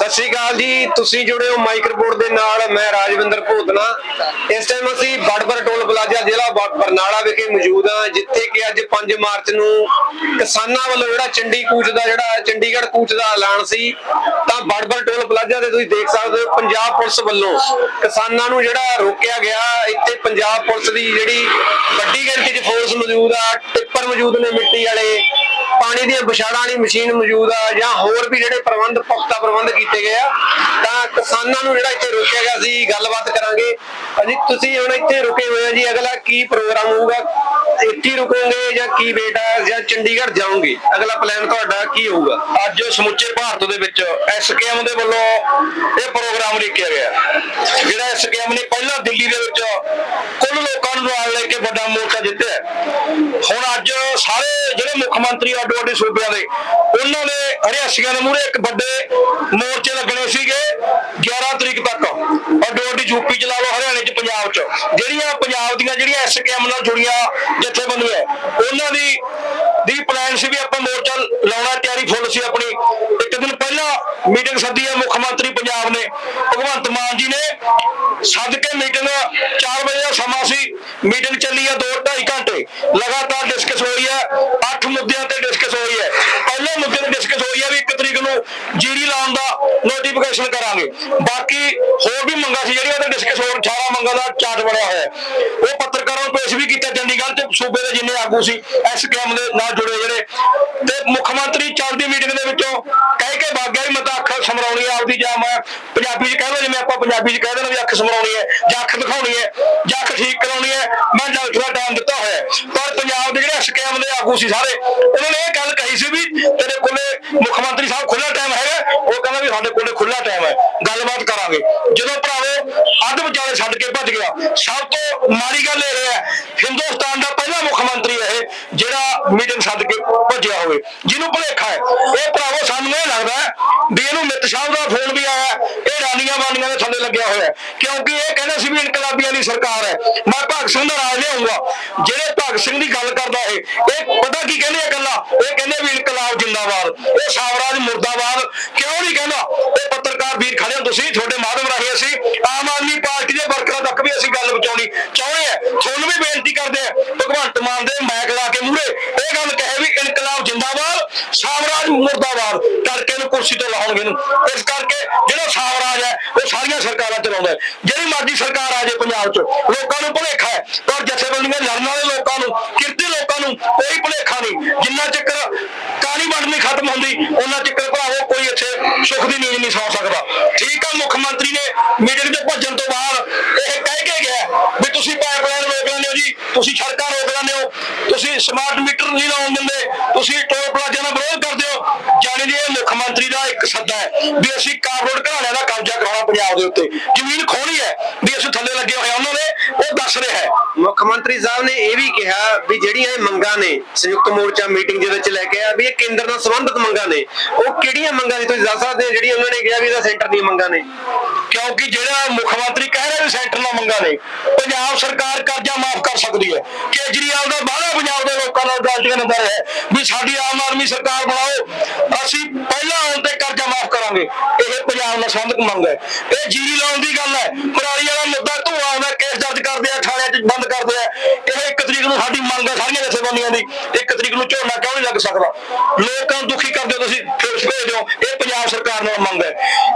ਸਤਿ ਸ਼੍ਰੀ ਅਕਾਲ ਜੀ, ਤੁਸੀਂ ਜੁੜੇ ਹੋ ਮਾਈਕਰੋਫੋਨ ਦੇ ਨਾਲ, ਮੈਂ ਰਾਜਵਿੰਦਰ ਭੂਤਨਾ। ਇਸ ਟਾਈਮ ਅਸੀਂ ਬੜਬਰ ਟੋਲ ਪਲਾਜ਼ਾ ਜ਼ਿਲ੍ਹਾ ਬਰਨਾਲਾ ਵਿਖੇ ਮੌਜੂਦ ਹਾਂ, ਜਿੱਥੇ ਕਿ ਅੱਜ 5 ਮਾਰਚ ਨੂੰ ਕਿਸਾਨਾਂ ਵੱਲੋਂ ਜਿਹੜਾ ਚੰਡੀ ਕੂਚ ਦਾ, ਜਿਹੜਾ ਚੰਡੀਗੜ੍ਹ ਕੂਚ ਦਾ ਐਲਾਨ ਸੀ, ਤਾਂ ਬੜਬਰ ਟੋਲ ਪਲਾਜ਼ਾ ਤੇ ਤੁਸੀਂ ਦੇਖ ਸਕਦੇ ਹੋ, ਪੰਜਾਬ ਪੁਲਿਸ ਵੱਲੋਂ ਕਿਸਾਨਾਂ ਨੂੰ ਜਿਹੜਾ ਰੋਕਿਆ ਗਿਆ। ਇੱਥੇ ਪੰਜਾਬ ਪੁਲਿਸ ਦੀ ਜਿਹੜੀ ਵੱਡੀ ਗਿਣਤੀ 'ਚ ਫੋਰਸ ਮੌਜੂਦ ਆ, ਟਿੱਪਰ ਮੌਜੂਦ ਨੇ ਮਿੱਟੀ ਵਾਲੇ। ਪਾਣੀ ਦੀਆਂ ਵਿਛਾੜਾਂ ਵਾਲੀ ਮਸ਼ੀਨ ਮੌਜੂਦ ਆ, ਜਾਂ ਹੋਰ ਵੀ ਜਿਹੜੇ ਪ੍ਰਬੰਧ, ਪੁਖਤਾ ਪ੍ਰਬੰਧ ਕੀਤੇ ਗਏ ਆ, ਤਾਂ ਕਿਸਾਨਾਂ ਨੂੰ ਜਿਹੜਾ ਇੱਥੇ ਰੋਕਿਆ ਗਿਆ ਸੀ, ਗੱਲਬਾਤ ਕਰਾਂਗੇ। ਅਜੀ ਤੁਸੀਂ ਹੁਣ ਇੱਥੇ ਰੁਕੇ ਹੋਏ ਆ ਜੀ, ਅਗਲਾ ਕੀ ਪ੍ਰੋਗਰਾਮ ਹੋਊਗਾ? ਇੱਥੇ ਰੁਕੋਗੇ ਜਾਂ ਕੀ ਬੇਟਾ ਜਾਂ ਚੰਡੀਗੜ੍ਹ ਜਾਓਗੇ? ਅਗਲਾ ਪਲਾਨ ਤੁਹਾਡਾ ਕੀ ਹੋਊਗਾ? ਅੱਜ ਸਮੁੱਚੇ ਭਾਰਤ ਦੇ ਵਿੱਚ ਐਸਕੇਐਮ ਦੇ ਵੱਲੋਂ ਇਹ ਪ੍ਰੋਗਰਾਮ ਲਿਖਿਆ ਗਿਆ। ਜਿਹੜਾ ਐਸਕੇਐਮ ਨੇ ਪਹਿਲਾਂ ਦਿੱਲੀ ਦੇ ਵਿੱਚ ਕੁੱਲ ਲੋਕਾਂ ਨੂੰ ਨਾਲ ਲੈ ਕੇ ਵੱਡਾ ਮੋਰਚਾ ਜਿੱਤਿਆ ਹੁਣ ਅੱਜ ਸਾਰੇ ਜਿਹੜੇ ਮੁੱਖ ਮੰਤਰੀ ਅੱਡੋ ਅੱਡੀ ਸੂਬਿਆਂ ਦੇ, ਉਹਨਾਂ ਦੇ ਹਰਿਆਸੀਆਂ ਦੇ ਮੂਹਰੇ ਇੱਕ ਵੱਡੇ ਮੋਰਚੇ ਲੱਗਣੇ ਸੀਗੇ 11 ਤਰੀਕ ਤੱਕ। ਅੱਡੋ ਅੱਡੀ ਯੂਪੀ ਚ ਲਾ ਲਓ, ਹਰਿਆਣੇ ਚ, ਪੰਜਾਬ ਚ। ਜਿਹੜੀਆਂ ਪੰਜਾਬ ਦੀਆਂ ਜਿਹੜੀਆਂ ਐਸਕੇਐਮ ਨਾਲ ਜੁੜੀਆਂ ਜਥੇਬੰਦੀਆਂ ਉਹਨਾਂ ਦੀ ਦੀ ਪਲਾਨ ਸੀ ਵੀ ਆਪਾਂ ਮੋਰਚਾ ਲਾਉਣਾ, ਤਿਆਰੀ ਫੁੱਲ ਸੀ ਆਪਣੀ। ਮੀਟਿੰਗ ਸੱਦੀ ਹੈ, ਮੁੱਖ ਮੰਤਰੀ ਪੰਜਾਬ ਨੇ। ਭਗਵੰਤ ਮਾਨ ਜੀ ਨੇ ਸੱਦ ਕੇ ਮੀਟਿੰਗ 4 ਵਜੇ ਦਾ ਸਮਾਂ ਸੀ। ਮੀਟਿੰਗ ਚੱਲੀ ਹੈ 2 2.5 ਘੰਟੇ। ਲਗਾਤਾਰ ਡਿਸਕਸ ਹੋਈ ਹੈ। 8 ਮੁੱਦਿਆਂ ਤੇ ਡਿਸਕਸ ਹੋਈ ਹੈ। ਪਹਿਲੇ ਮੁੱਦੇ ਤੇ ਡਿਸਕਸ ਹੋਈ ਹੈ ਵੀ 1 ਤਰੀਕ ਨੂੰ ਜੀਰੀ ਲਾਉਣ ਦਾ ਨੋਟੀਫਿਕੇਸ਼ਨ ਕਰਾਂਗੇ। ਬਾਕੀ ਹੋਰ ਵੀ ਮੰਗਾਂ ਸੀ, ਜਿਹੜੀਆਂ ਤੇ ਡਿਸਕਸ ਹੋਰ 18 ਮੰਗਾਂ ਦਾ ਚਾਰਟ ਬਣਿਆ ਹੋਇਆ। ਉਹ ਪੱਤਰਕਾਰਾਂ ਨੂੰ ਪੇਸ਼ ਵੀ ਕੀਤਾ, ਚੰਡੀਗੜ੍ਹ ਸੂਬੇ ਦੇ ਜਿੰਨੇ ਆਗੂ ਸੀ, ਇਸ ਐਸਕੇਐਮ ਦੇ ਨਾਲ ਜੁੜੇ ਜਿਹੜੇ। ਤੇ ਮੁੱਖ ਮੰਤਰੀ ਚੱਲਦੀ ਮੀਟਿੰਗ ਦੇ ਵਿੱਚੋਂ ਕਹਿ ਕੇ ਵਗ ਗਿਆ ਵੀ ਮੈਂ ਤਾਂ ਅੱਖ ਸਮਰਾਉਣੀ ਆਪਦੀ ਜਾਂ ਮੈਂ ਪੰਜਾਬੀ 'ਚ ਕਹਿ ਲਓ ਜਿਵੇਂ ਆਪਾਂ ਪੰਜਾਬੀ 'ਚ ਕਹਿ ਦੇਣਾ ਵੀ ਅੱਖ ਸਮਰਾਉਣੀ ਹੈ, ਜਾਂ ਅੱਖ ਦਿਖਾਉਣੀ ਹੈ, ਜਾਂ ਅੱਖ ਠੀਕ ਕਰਾਉਣੀ ਹੈ, ਮੈਂ ਡਾਕਟਰ ਦਾ ਟਾਈਮ ਦਿੱਤਾ ਹੋਇਆ ਪਰ ਪੰਜਾਬ ਦੇ ਜਿਹੜੇ ਐਸਕੇਐਮ ਦੇ ਆਗੂ ਸੀ ਸਾਰੇ, ਉਹਨਾਂ ਨੇ ਇਹ ਗੱਲ ਕਹੀ ਸੀ ਵੀ ਤੇਰੇ ਕੋਲੇ ਮੁੱਖ ਮੰਤਰੀ ਸਾਹਿਬ ਖੁੱਲਾ ਟਾਈਮ ਹੈਗਾ, ਉਹ ਕਹਿੰਦਾ ਵੀ ਸਾਡੇ ਕੋਲੇ ਖੁੱਲਾ ਟਾਈਮ ਹੈ, ਗੱਲਬਾਤ ਕਰਾਂਗੇ। ਜਦੋਂ ਭਰਾਵੋ ਅੱਧ ਵਿਚਾਲੇ ਛੱਡ ਕੇ ਭੱਜ ਗਿਆ, ਸਭ ਤੋਂ ਮਾੜੀ ਗੱਲ ਇਹ ਹੈ ਮੀਟਿੰਗ ਸੱਦ ਕੇ ਭੱਜਿਆ ਹੋਵੇ, ਜਿਹਨੂੰ ਭੁਲੇਖਾ ਹੈ। ਇਹ ਭਰਾਵੋ, ਸਾਨੂੰ ਇਹ ਲੱਗਦਾ ਵੀ ਇਹਨੂੰ ਮਿੱਤ ਸਾਹਿਬ ਦਾ ਫੋਨ ਵੀ ਆਇਆ ਇਹ ਰਾਨੀਆਂ ਬਾਨੀਆਂ ਦੇ ਥੱਲੇ ਲੱਗਿਆ ਹੋਇਆ ਕਿਉਂਕਿ ਇਹ ਕਹਿੰਦਾ ਸੀ ਵੀ ਇਨਕਲਾਬੀਆਂ ਦੀ ਸਰਕਾਰ ਹੈ। ਮੈਂ ਭਗਤ ਸਿੰਘ ਦਾ ਰਾਜ ਲਿਆਉਂਗਾ। ਜਿਹੜੇ ਭਗਤ ਸਿੰਘ ਦੀ ਗੱਲ ਕਰਦਾ ਇਹ ਇਹ ਪਤਾ ਕੀ ਕਹਿੰਦੇ ਆ ਗੱਲਾਂ ਇਹ ਕਹਿੰਦੇ ਵੀ ਇਨਕਲਾਬ ਜਿੰਦਾਬਾਦ। ਇਹ ਸਾਵਰਾਜ ਮੁਰਦਾਬਾਦ ਕਿਉਂ ਨਹੀਂ ਕਹਿੰਦਾ? ਇਹ ਪੱਤਰਕਾਰ ਵੀਰ ਖੜੇ ਹੋ, ਤੁਸੀਂ ਤੁਹਾਡੇ ਮਾਧਵ ਰਾਹੀਂ ਅਸੀਂ ਆਮ ਆਦਮੀ ਪਾਰਟੀ ਦੇ ਵਰਕਰਾਂ ਤੱਕ ਵੀ ਅਸੀਂ ਗੱਲ ਪਹੁੰਚਾਉਣੀ ਚਾਹੁੰਦੇ ਆ ਤੁਹਾਨੂੰ ਵੀ ਬੇਨਤੀ ਕਰਦੇ ਆ ਭਗਵੰਤ ਮਾਨ ਦੇ ਮੈਕ ਲਾ ਕੇ ਮੂਹਰੇ ਇਹ ਗੱਲ ਕਹੇ ਵੀ ਇਨਕਲਾਬ ਜਿੰਦਾਬਾਦ ਮੁਰਦਾਬਾਦ ਕਰਕੇ ਨੂੰ ਕੁਰਸੀ ਤੋਂ ਲਾਉਣਗੇ ਨੂੰ ਇਸ ਕਰਕੇ ਜਿਹੜਾ ਸਾਵਰਾਜ ਹੈ, ਉਹ ਸਾਰੀਆਂ ਸਰਕਾਰਾਂ ਚਲਾਉਂਦਾ ਜਿਹੜੀ ਮਰਜ਼ੀ ਸਰਕਾਰ ਆ ਜਾਏ ਪੰਜਾਬ 'ਚ, ਲੋਕਾਂ ਨੂੰ ਭੁਲੇਖਾ ਹੈ। ਪਰ ਜਥੇਬੰਦੀਆਂ ਲੜਨ ਵਾਲੇ ਲੋਕਾਂ ਨੂੰ, ਕਿਰਤੀ ਲੋਕਾਂ ਨੂੰ ਕੋਈ ਭੁਲੇਖਾ ਨਹੀਂ। ਜਿੰਨਾ ਚੱਕਰ ਕਾਲੀ ਵੰਡ ਨਹੀਂ ਖਤਮ ਹੁੰਦੀ, ਉਹਨਾਂ ਚੱਕਰ ਭਰਾਵੋ ਕੋਈ ਇੱਥੇ ਸੁੱਖ ਦੀ ਨੀਂਦ ਨਹੀਂ ਸੌ ਸਕਦਾ। ਠੀਕ ਆ, ਮੁੱਖ ਮੰਤਰੀ ਨੇ ਮੀਟਿੰਗ 'ਚ ਭੱਜਣ ਤੋਂ ਬਾਅਦ ਇਹ ਕਹਿ ਕੇ ਗਿਆ ਵੀ ਤੁਸੀਂ ਪਾਈਪਲਾਈਨ ਰੋਕ ਹੋ ਜੀ, ਤੁਸੀਂ ਸੜਕਾਂ ਰੋਕ ਲੈਂਦੇ ਹੋ, ਤੁਸੀਂ ਸਮਾਰਟ ਮੀਟਰ ਨਹੀਂ ਲਾਉਣ ਦਿੰਦੇ, ਤੁਸੀਂ ਟੋਲ ਪਲਾਜ਼ਾ ਦਾ ਵਿਰੋਧ ਕਰਦੇ ਹੋ। ਜਾਣੀ ਜੀ ਇਹ ਮੁੱਖ ਮੰਤਰੀ ਦਾ ਇੱਕ ਸੱਦਾ ਹੈ ਵੀ ਅਸੀਂ ਕਾਰਪੋਰੇਟ ਘਰਾਣਿਆਂ ਦਾ ਕਬਜ਼ਾ ਕਰਾਉਣਾ ਪੰਜਾਬ ਦੇ ਉੱਤੇ। ਜ਼ਮੀਨ ਖੋਣੀ ਹੈ, ਵੀ ਅਸੀਂ ਥੱਲੇ ਲੱਗੇ ਹੋਏ ਆ ਉਹਨਾਂ ਦੇ ਦੱਸ ਰਿਹਾ ਹੈ। ਮੁੱਖ ਮੰਤਰੀ ਸਾਹਿਬ ਨੇ ਇਹ ਵੀ ਕਿਹਾ ਵੀ ਜਿਹੜੀਆਂ ਇਹ ਮੰਗਾਂ ਨੇ, ਸੰਯੁਕਤ ਮੋਰਚਾ ਮੀਟਿੰਗ ਦੇ ਵਿੱਚ ਲੈ ਕੇ ਆ, ਵੀ ਇਹ ਕੇਂਦਰ ਨਾਲ ਸੰਬੰਧਿਤ ਮੰਗਾਂ ਨੇ। ਉਹ ਕਿਹੜੀਆਂ ਮੰਗਾਂ ਨੇ ਤੁਸੀਂ ਦੱਸ ਸਕਦੇ ਹੋ, ਜਿਹੜੀਆਂ ਉਹਨਾਂ ਨੇ ਕਿਹਾ ਵੀ ਇਹਦਾ ਸੈਂਟਰ ਦੀਆਂ ਮੰਗਾਂ ਨੇ। ਕਿਉਂਕਿ ਜਿਹੜਾ ਮੁੱਖ ਮੰਤਰੀ ਕਹਿ ਰਿਹਾ ਵੀ ਸੈਂਟਰ ਨਾਲ ਮੰਗਾਂ ਨੇ, ਪੰਜਾਬ ਸਰਕਾਰ ਕਰਜ਼ਾ ਮਾਫ ਕਰ ਸਕਦੀ ਹੈ। ਕੇਜਰੀਵਾਲ ਦਾ ਵਾਅਦਾ ਪੰਜਾਬ ਦੇ ਲੋਕਾਂ ਨਾਲ ਗਾਲਟੀਆਂ ਨੰਬਰ ਹੈ, ਵੀ ਸਾਡੀ ਆਮ ਆਦਮੀ ਸਰਕਾਰ ਬਣਾਓ। ਅਸੀਂ ਪਹਿਲਾਂ ਕਰਜ਼ਾ ਮਾਫ ਕਰਾਂਗੇ। ਇਹ ਪੰਜਾਬ ਨਾਲ ਸੰਬੰਧਕ ਮੰਗ ਹੈ। ਇਹ ਜੀਰੀ ਲਾਉਣ ਦੀ ਗੱਲ ਹੈ। ਪਰਾਲੀ ਵਾਲਾ ਮੁੱਦਾ ਧੂਆ ਆਉਂਦਾ ਕੇਸ ਦਰਜ ਕਰਦੇ ਆ, ਥਾਣਿਆਂ 'ਚ ਬੰਦ ਕਰਦੇ ਆ। ਇਹ ਇੱਕ ਤਰੀਕ ਨੂੰ ਸਾਡੀ ਮੰਗ ਹੈ ਸਾਰੀਆਂ ਜਥੇਬੰਦੀਆਂ ਦੀ। ਇੱਕ ਤਰੀਕ ਨੂੰ ਝੋਨਾ ਕਿਉਂ ਨਹੀਂ ਲੱਗ ਸਕਦਾ? ਲੋਕਾਂ ਨੂੰ ਦੁਖੀ ਕਰਦੇ ਹੋ ਤੁਸੀਂ, ਫੇਸ ਭੇਜ ਦਿਓ ਇਹ ਪੰਜਾਬ ਸਰਕਾਰ ਨਾਲ ਮੰਗ ਹੈ।